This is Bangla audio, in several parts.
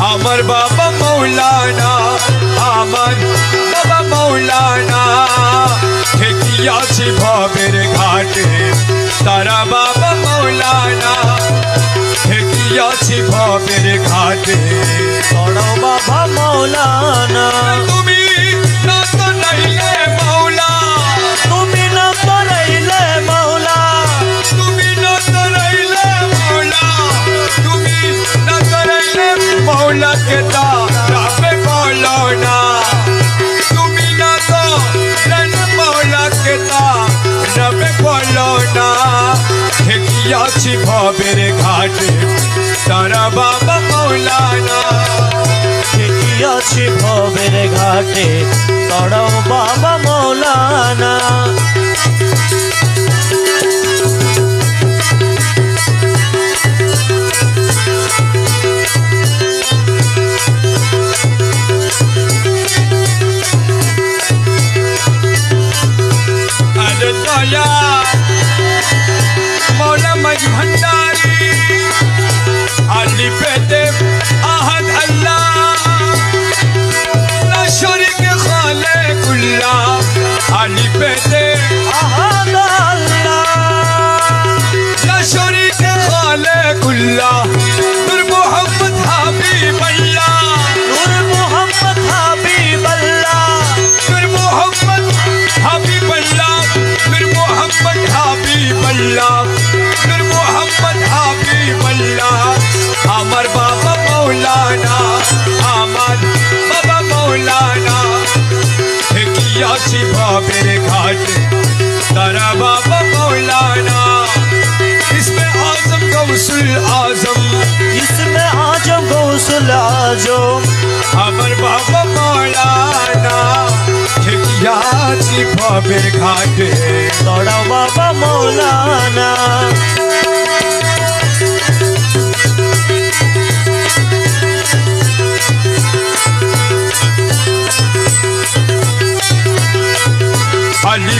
আমার বাবা মৌলানা, আমার বাবা মৌলানা। ঠেকিয়াছি ভবের ঘাটে, তারা বাবা মৌলানা। ঠেকিয়াছি ভবের ঘাটে। বড় বাবা মৌলানা। ঠেকিয়াছি ভবের ঘাটে তারা বাবা মৌলানা ঠিকিয়াছি ভবের ঘাটে তড়াও বাবা মৌলানা اللہ پھر محمد حبیب اللہ بابا مولانا آمد بابا مولانا۔ کیا گھاٹ تارا بابا مولانا۔ اس میں آزم غوث آزم اس میں آزم غوث العظم عمر بابا مولانا۔ ঠেকিয়াছি ভবের ঘাটে। তড়াও বাবা মৌলানা। আলি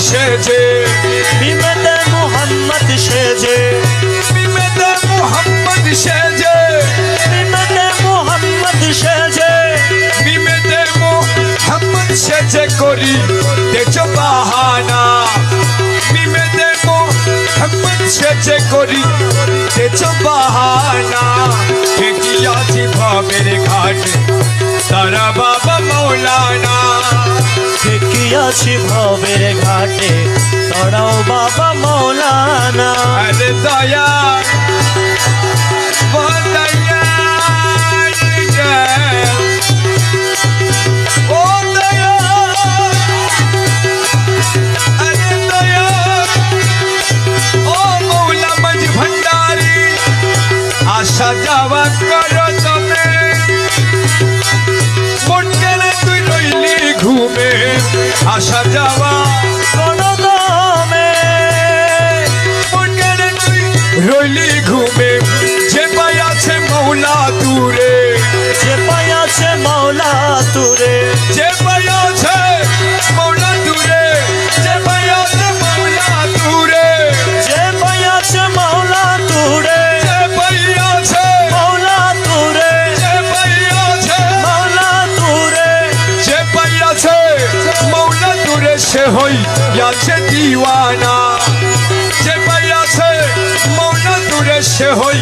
সেজে। বিমতে মোহাম্মদ সেজে। বিমেতে মোহাম্মদ সেজে। বিমতে মোহাম্মদ সেজে। বিমেতে মোহাম্মদ সেজে করি তেজো বাহানা। বিমেতে মোহাম্মদ সেজে করি তেজো বাহানা। ঠেকিয়াছি ভবের ঘাটে তারা বাবা মৌলানা। আছি ভবের ঘাটে। সরাও বাবা মৌলানা। আরে দয়া আশা যাওয়া করো আসা যাওয়া হই আছে দিওয়ানা। যে পাইয়াছে মৌনা দূরে, সে হই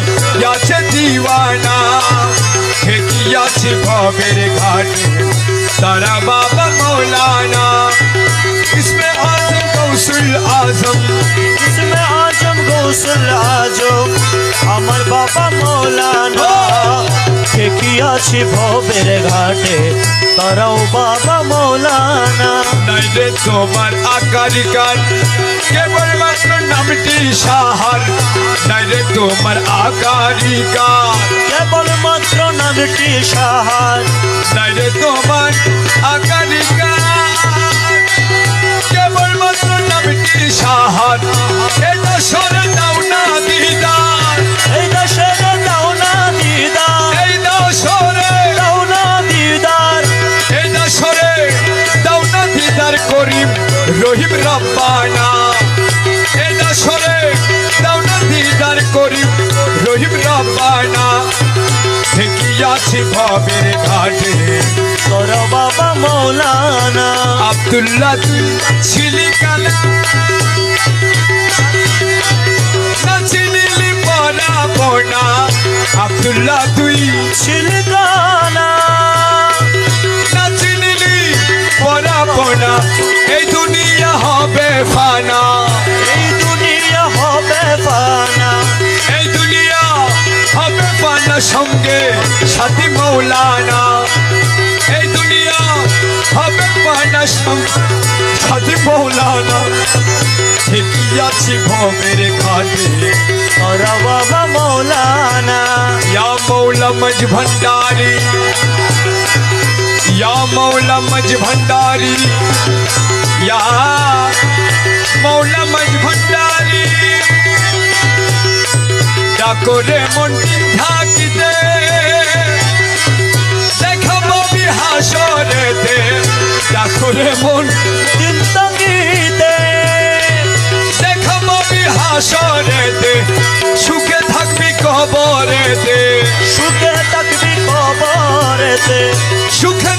আছে দিওয়ানা। খেকিয়াছি ভবের ঘাটে, তারা বাবা মৌলানা। इसमें आजम गौसल आजम इसमें आजम गौसल आजम अमर ঠিকিয়াছি ভবের ঘাটে তারাও বাবা মৌলানা। নাইলে তোমার কেবল কেবলমাত্র নামটি সাহার। নাইলে তোমার কেবল কেবলমাত্র নামটি সাহার। নাইলে তোমার আকারিকার। কেবলমাত্র করিম রহিম রব্বানা। এটা সরে দাও না দিদার করিম রহিম রব্বানা। আছে ভাবে ঘাটে। তোর বাবা মৌলানা। আব্দুল্লাহ তুই ছিলি কালা। না আব্দুল্লাহ তুই ছিলি কালা। সঙ্গে সাথী মৌলানা এই দুনিয়া হবে ফানা সঙ্গে সাথী মৌলানা ঠিকই আছি ভবের ঘাটে তোর বাবা মৌলানা या मौला मज भंडारी या मौला मज भंडारी या मौला मज भंडारी ডাকরে মনটি থাকিতে। দেখাবো বিহাসরেতে ডাকরে মন দিন সঙ্গীতে দেখাবো বিহাসরেতে সুখে থাকবি কবরেতে। সুখে থাকবি খবরেতে সুখে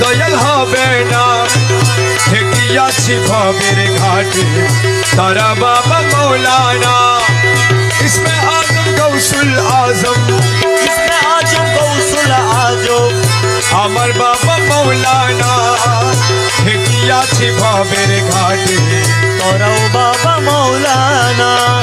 দয়াল হবে না। ঠেকিয়াছি ভবের ঘাটে। তারা বাবা মৌলানা। ইসমে আজম গৌসুল আজম। ইসমে আজম গৌসুল আজম। আমার বাবা মৌলানা। ঠেকিয়াছি ভবের ঘাটে। তোরাও বাবা মৌলানা।